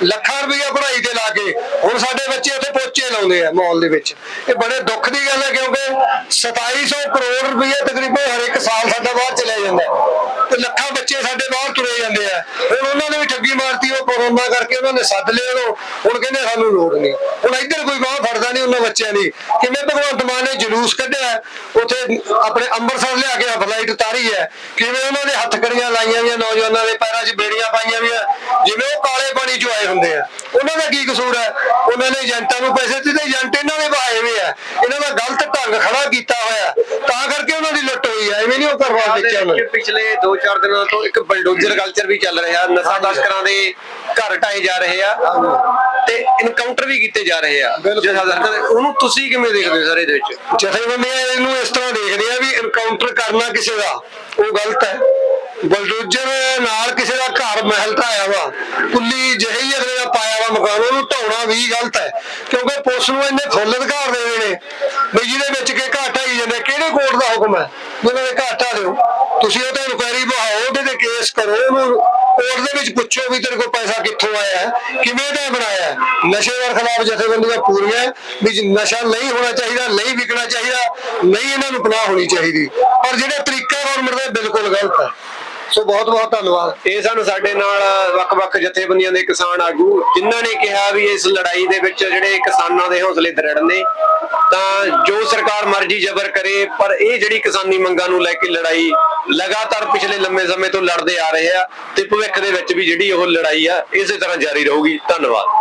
ਲੱਖਾਂ ਰੁਪਈਆ ਪੜ੍ਹਾਈ ਤੇ ਲਾ ਕੇ ਹੁਣ ਸਾਡੇ ਬੱਚੇ ਉੱਥੇ ਪੋਚੇ ਲਾਉਂਦੇ ਆ ਮਾਲ ਦੇ ਵਿੱਚ। ਇਹ ਬੜੇ ਦੁੱਖ ਦੀ ਗੱਲ ਹੈ ਕਿਉਂਕਿ 2700 ਕਰੋੜ ਰੁਪਈਆ ਤਕਰੀਬਨ ਹਰ ਇੱਕ ਸਾਲ ਸਾਡਾ ਬਾਹਰ ਚਲਿਆ ਜਾਂਦਾ। ਤੇ ਲੱਖਾਂ ਬੱਚੇ ਸਾਡੇ ਬਾਹਰ ਤੁਰੇ ਜਾਂਦੇ ਆ। ਹੁਣ ਉਹਨਾਂ ਨੇ ਵੀ ਠੱਗੀ ਮਾਰਤੀ, ਉਹ ਕਰੋਨਾ ਕਰਕੇ ਉਹਨਾਂ ਨੇ ਸੱਦ ਲਿਆ ਉਹਨੂੰ ਹੁਣ ਕਹਿੰਦੇ ਸਾਨੂੰ ਲੋੜ ਨਹੀਂ। ਹੁਣ ਇੱਧਰ ਕੋਈ ਬਾਹ ਫੜਦਾ ਨਹੀਂ ਉਹਨਾਂ ਬੱਚਿਆਂ ਦੀ। ਕਿਵੇਂ ਭਗਵੰਤ ਮਾਨ ਨੇ ਜਲੂਸ ਕੱਢਿਆ? ਉੱਥੇ ਆਪਣੇ ਅੰਮ੍ਰਿਤਸਰ ਲਿਆ ਕੇ ਫਲਾਈਟ ਉਤਾਰੀ ਹੈ। ਕਿਵੇਂ ਉਹਨਾਂ ਦੇ ਹੱਥ ਕੜੀਆਂ ਲਾਈਆਂ ਵੀਆਂ ਨੌਜਵਾਨਾਂ ਦੇ ਪੈਰਾਂ 'ਚ ਬੇੜੀਆਂ ਪਾਈਆਂ ਵੀਆਂ ਜਿਵੇਂ ਉਹ ਕਾਲੇ ਪਾਣੀ 'ਚੋਂ ਆਏ ਹੁੰਦੇ ਆ। ਉਹਨਾਂ ਦਾ ਕੀ ਕਸੂਰ ਹੈ? ਉਹਨਾਂ ਨੇ ਏਜੰਟਾਂ ਨੂੰ ਪੈਸੇ ਦਿੱਤੇ ਏਜੰਟ ਇਹਨਾਂ ਨੇ ਬਹਾਏ ਹੋਏ ਆ। ਇਹਨਾਂ ਦਾ ਗਲਤ ਢੰਗ ਖੜਾ ਕੀਤਾ ਹੋਇਆ। ਤਾਂ ਕਰਕੇ ਉਹਨਾਂ ਦੀ ਲੁੱਟ ਹੋਈ ਹੈ ਐਵੇਂ ਨਹੀਂ ਉਹ ਕਰਵਾ ਦਿੱਤੇ ਉਹਨਾਂ ਪਿਛਲੇ 2-4 ਦਿਨਾਂ ਤੋਂ ਇੱਕ ਬਲਡੋਜ਼ਰ ਕਲਚਰ ਵੀ ਚੱਲ ਰਿਹਾ। ਨਸ਼ਾ ਤਸਕਰਾਂ ਦੇ ਘਰ ਢਾਏ ਜਾ ਰਹੇ ਆ। ਤੇ ਇਨਕਾਊਂਟਰ ਵੀ ਕੀਤੇ ਜਾ ਰਹੇ ਆ। ਦਰਦ ਉਹਨੂੰ ਤੁਸੀਂ ਕਿਵੇਂ ਦੇਖਦੇ ਹੋ ਸਰ ਇਹਦੇ ਵਿੱਚ? ਜਥੇਬੰਦੀਆਂ ਇਹਨੂੰ ਇਸ ਤਰ੍ਹਾਂ ਦੇਖਦੇ ਆ ਵੀ ਇਨਕਾਊਂਟਰ ਕਰਨਾ ਕਿਸੇ ਦਾ ਉਹ ਗਲਤ ਹੈ। ਬਲਡੋਜ਼ਰ ਨਾਲ ਕਿਸੇ ਦਾ ਘਰ ਮਹਿਲ ਢਾਇਆ ਵਾ ਕੁੱਲੀ ਜਿਹੀ ਅਗਲੇ ਦਾ ਪਾਇਆ ਵਾ ਮਕਾਨ ਉਹਨੂੰ ਢਾਉਣਾ ਵੀ ਗਲਤ ਹੈ। ਕਿਉਂਕਿ ਪੁਲਿਸ ਨੂੰ ਇੰਨੇ ਫੁੱਲ ਅਧਿਕਾਰ ਦੇ ਦੇਣੇ ਨੇ ਵੀ ਜਿਹਦੇ ਵਿੱਚ ਕਿ ਘਾਟਾ ਜਾਂਦੇ ਕਿਹੜੇ ਕੋਰਟ ਦਾ ਹੁਕਮ ਹੈ? ਉਹਨਾਂ ਦੇ ਘਾਟਾ ਦਿਓ। ਤੁਸੀਂ ਉਹ ਤੇ ਇਨਕੁਆਇਰੀ ਬਹਾਓ ਉਹਦੇ ਤੇ ਕੇਸ ਕਰੋ, ਉਹਨੂੰ ਕੋਰਟ ਦੇ ਵਿੱਚ ਪੁੱਛੋ ਵੀ ਤੇਰੇ ਕੋਲ ਪੈਸਾ ਕਿੱਥੋਂ ਆਇਆ ਕਿਵੇਂ ਦਾ ਬਣਾਇਆ ਨਸ਼ੇ ਦੇ ਖਿਲਾਫ ਜਥੇਬੰਦੀਆਂ ਪੂਰੀਆਂ, ਵੀ ਨਸ਼ਾ ਨਹੀਂ ਹੋਣਾ ਚਾਹੀਦਾ, ਨਹੀਂ ਵਿਕਣਾ ਚਾਹੀਦਾ, ਨਹੀਂ ਇਹਨਾਂ ਨੂੰ ਪਨਾਹ ਹੋਣੀ ਚਾਹੀਦੀ। ਪਰ ਜਿਹੜਾ ਤਰੀਕਾ ਗਵਰਨਮੈਂਟ ਦਾ ਬਿਲਕੁਲ ਗਲਤ ਹੈ। ਸੋ ਬਹੁਤ ਬਹੁਤ ਧੰਨਵਾਦ। ਇਹ ਸਾਨੂੰ ਸਾਡੇ ਨਾਲ ਵੱਖ-ਵੱਖ ਜਥੇਬੰਦੀਆਂ ਦੇ ਕਿਸਾਨ ਆਗੂ ਜਿਨ੍ਹਾਂ ਨੇ ਕਿਹਾ ਵੀ ਇਸ ਲੜਾਈ ਦੇ ਵਿੱਚ ਜਿਹੜੇ ਕਿਸਾਨਾਂ ਦੇ ਹੌਸਲੇ ਦ੍ਰਿੜ ਨੇ, ਤਾਂ ਜੋ ਸਰਕਾਰ ਮਰਜ਼ੀ ਜ਼ਬਰ ਕਰੇ, ਪਰ ਇਹ ਜਿਹੜੀ ਕਿਸਾਨੀ ਮੰਗਾਂ ਨੂੰ ਲੈ ਕੇ ਲੜਾਈ ਲਗਾਤਾਰ ਪਿਛਲੇ ਲੰਮੇ ਸਮੇਂ ਤੋਂ ਲੜਦੇ ਆ ਰਹੇ ਆ ਤੇ ਭਵਿੱਖ ਦੇ ਵਿੱਚ ਵੀ ਜਿਹੜੀ ਉਹ ਲੜਾਈ ਆ, ਇਸੇ ਤਰ੍ਹਾਂ ਜਾਰੀ ਰਹੂਗੀ। ਧੰਨਵਾਦ।